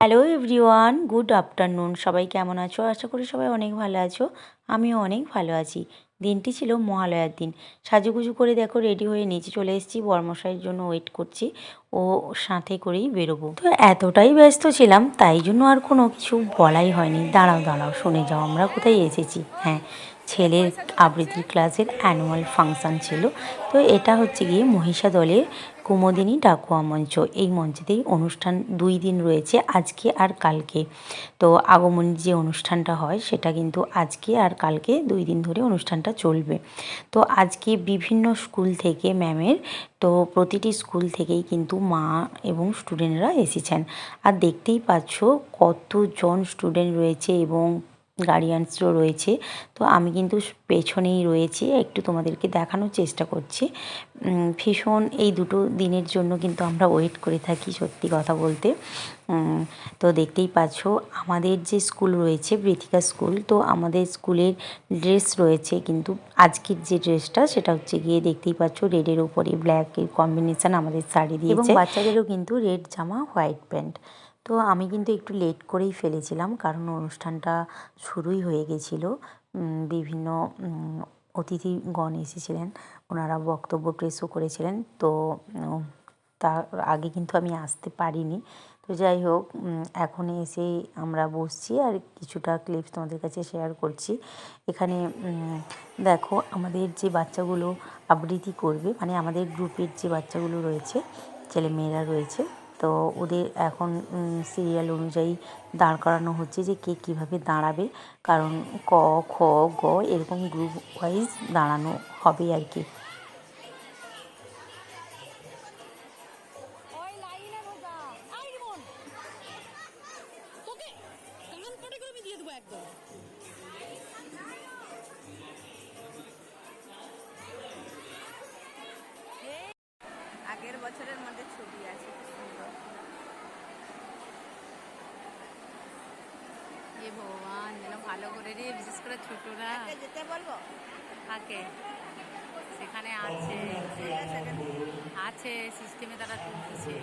Hello everyone good afternoon সবাই কেমন আছো? আশা করি সবাই অনেক ভালো আছো। আমিও অনেক ভালো আছি। দিনটি ছিল মহালয়ার দিন। সাজুগুজু করে দেখো রেডি হয়ে নিচে চলে এসেছি। বর্মশাইয়ের জন্য ওয়েট করছি। ও সাথে করেই বেরোবো। তো এতটাই ব্যস্ত ছিলাম, তাই জন্য আর কোনো কিছু বলাই হয়নি। দাঁড়াও দাঁড়াও, শুনে যাও। আমরা কোথায় এসেছি? হ্যাঁ ছেলের আবৃত্তির ক্লাসের অ্যানুয়াল ফাংশান ছিল। তো এটা হচ্ছে গিয়ে মহিষা দলের কুমোদিনী ডাকুয়া মঞ্চ। এই মঞ্চেতেই অনুষ্ঠান দুই দিন রয়েছে, আজকে আর কালকে। তো আগমনীর যে অনুষ্ঠানটা হয়, সেটা কিন্তু আজকে আর কালকে দুই দিন ধরে অনুষ্ঠানটা চলবে। তো আজকে বিভিন্ন স্কুল থেকে ম্যামের, তো প্রতিটি স্কুল থেকেই কিন্তু মা এবং স্টুডেন্টরা এসেছেন। আর দেখতেই পাচ্ছ কতজন স্টুডেন্ট রয়েছে এবং গার্ডিয়ানসও রয়েছে। তো আমি কিন্তু পেছনেই রয়েছি একটু তোমাদেরকে দেখানোর চেষ্টা করছি। ভীষণ এই দুটো দিনের জন্য কিন্তু আমরা ওয়েট করে থাকি সত্যি কথা বলতে। তো দেখতেই পাচ্ছ আমাদের যে স্কুল রয়েছে বৃথিকা স্কুল তো আমাদের স্কুলের ড্রেস রয়েছে কিন্তু আজকের যে ড্রেসটা সেটা হচ্ছে গিয়ে দেখতেই পাচ্ছ রেডের উপরে ব্ল্যাকের কম্বিনেশান আমাদের শাড়ি দিয়েছে। এবং বাচ্চাদেরও কিন্তু রেড জামা হোয়াইট প্যান্ট তো আমি কিন্তু একটু লেট করেই ফেলেছিলাম কারণ অনুষ্ঠানটা শুরুই হয়ে গেছিল। বিভিন্ন অতিথিগণ এসেছিলেন, ওনারা বক্তব্য প্রেসও করেছিলেন। তো তার আগে কিন্তু আমি আসতে পারিনি। তো যাই হোক এখন এসে আমরা বসছি আর কিছুটা ক্লিপস তোমাদের কাছে শেয়ার করছি। এখানে দেখো আমাদের যে বাচ্চাগুলো আবৃত্তি করবে মানে আমাদের গ্রুপের যে বাচ্চাগুলো রয়েছে ছেলে মেয়েরা রয়েছে তো ওদের এখন সিরিয়াল অনুযায়ী দাঁড় করানো হচ্ছে যে কে কীভাবে দাঁড়াবে। কারণ ক খ গ এরকম গ্রুপ ওয়াইজ দাঁড়ানো হবে আর কি। আগের বছরের মধ্যে ছবি আছে সুন্দর এ ভগবান যেন ভালো করে রে বিশেষ করে ছোটরা। যেতে বলব? থাকে। সেখানে আছে। আছে সিস্টেমে তারা তুলতেছে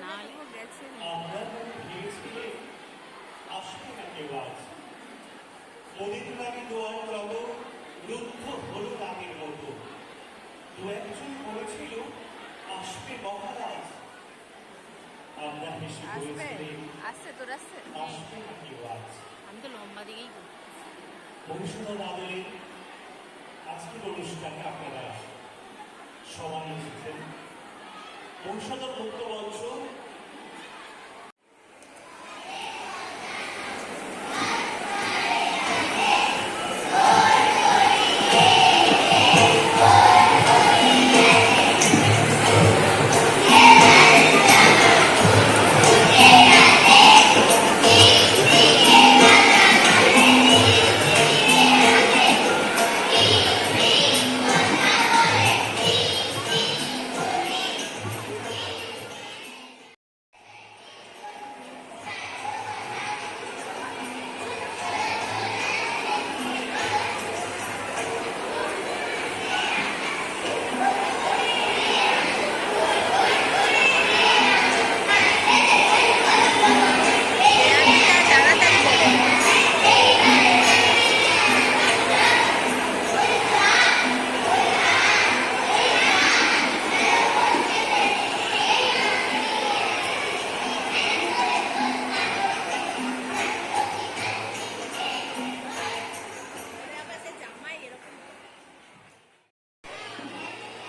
নাহলে গেছে। মদিনাকে দোয়ার তব রুদ্ধ হলো রাগের মতো দু একজন বলেছিল আসবে মহারাজ আসছে তোর আসছে? আমি তো লম্বা দিকেই আজকের অনুষ্ঠানে আপনারা সবাই এসেছেন। ভবিষ্যৎ মুক্ত মঞ্চ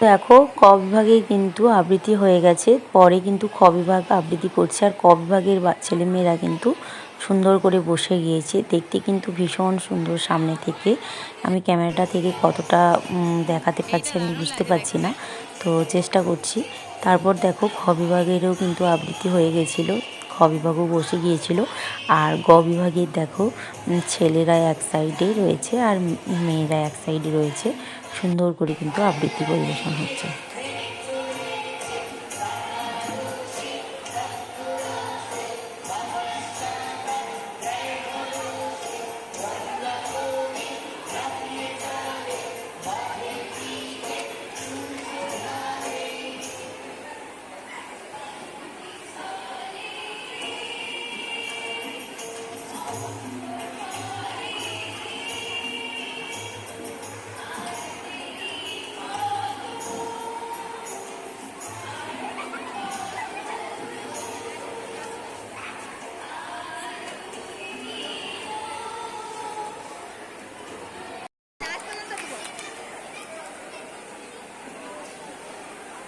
দেখো, ক বিভাগে কিন্তু আবৃত্তি হয়ে গেছে। পরে কিন্তু খ বিভাগ আবৃত্তি করছে আর ক বিভাগের ছেলেমেয়েরা কিন্তু সুন্দর করে বসে গিয়েছে। দেখতে কিন্তু ভীষণ সুন্দর সামনে থেকে। আমি ক্যামেরাটা থেকে কতটা দেখাতে পারছি আমি বুঝতে পারছি না। তো চেষ্টা করছি। তারপর দেখো, খ বিভাগেরও কিন্তু আবৃত্তি হয়ে গেছিল। খ বিভাগও বসে গিয়েছিল। আর গ বিভাগের দেখো ছেলেরা এক সাইডে রয়েছে আর মেয়েরা এক সাইডে রয়েছে। সুন্দর করে কিন্তু আবৃত্তি পরিবেশন হচ্ছে।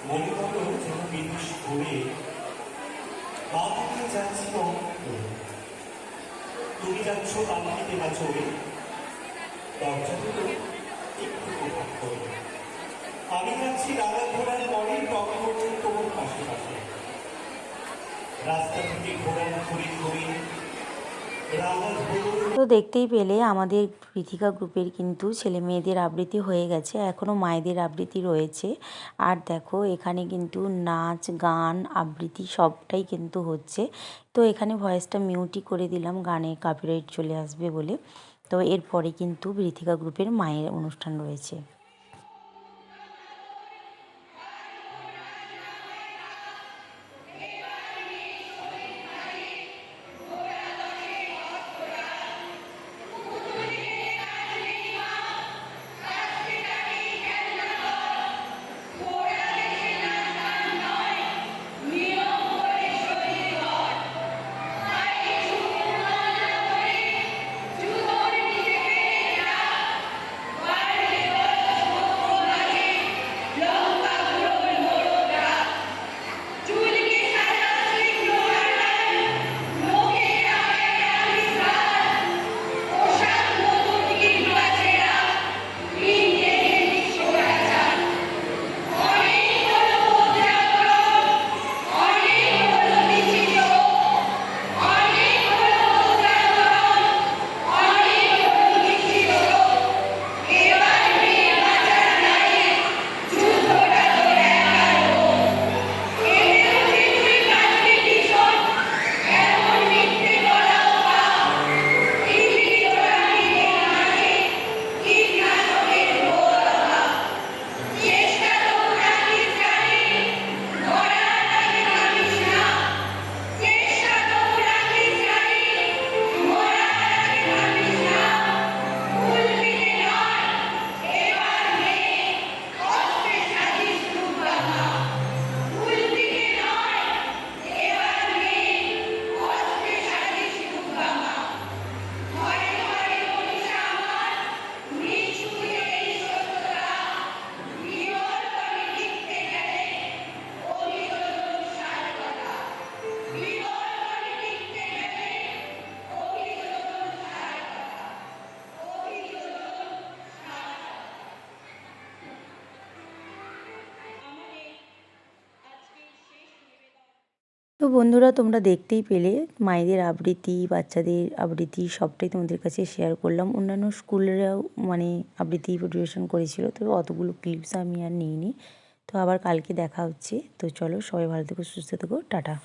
মনে যেন বিদেশ ঘুরে বাঁদিকে যাচ্ছি অঙ্ক তুমি যাচ্ছ বাঁদিকে বা চলে দরজাগুলো একটু প্রভাব করবে আমি যাচ্ছি রাগা ঘোড়ার পরে তখন পর্যন্ত তোমার পাশে পাশে। রাস্তা থেকে ঘোড়ার ঘুরে ঘুরে তো দেখতেই পেলে আমাদের পৃথিকা গ্রুপের কিন্তু ছেলে মেয়েদের আবৃত্তি হয়ে গেছে, এখনও মায়েদের আবৃত্তি রয়েছে। আর দেখো, এখানে কিন্তু নাচ, গান, আবৃত্তি সবটাই কিন্তু হচ্ছে। তো এখানে ভয়েসটা মিউটি করে দিলাম, গানে কপিরাইট চলে আসবে বলে। তো এরপরে কিন্তু পৃথিকা গ্রুপের মায়ের অনুষ্ঠান রয়েছে। তো বন্ধুরা, তোমরা দেখতেই পেলে মায়েদের আবৃত্তি, বাচ্চাদের আবৃত্তি, সবটাই তোমাদের কাছে শেয়ার করলাম। অন্যান্য স্কুলেরাও মানে আবৃত্তি পরিবেশন করেছিল, তো অতগুলো ক্লিপস আমি আর নিইনি। তো আবার কালকে দেখা হচ্ছে। তো চলো সবাই ভালো থেকো, সুস্থ থেকো, টাটা।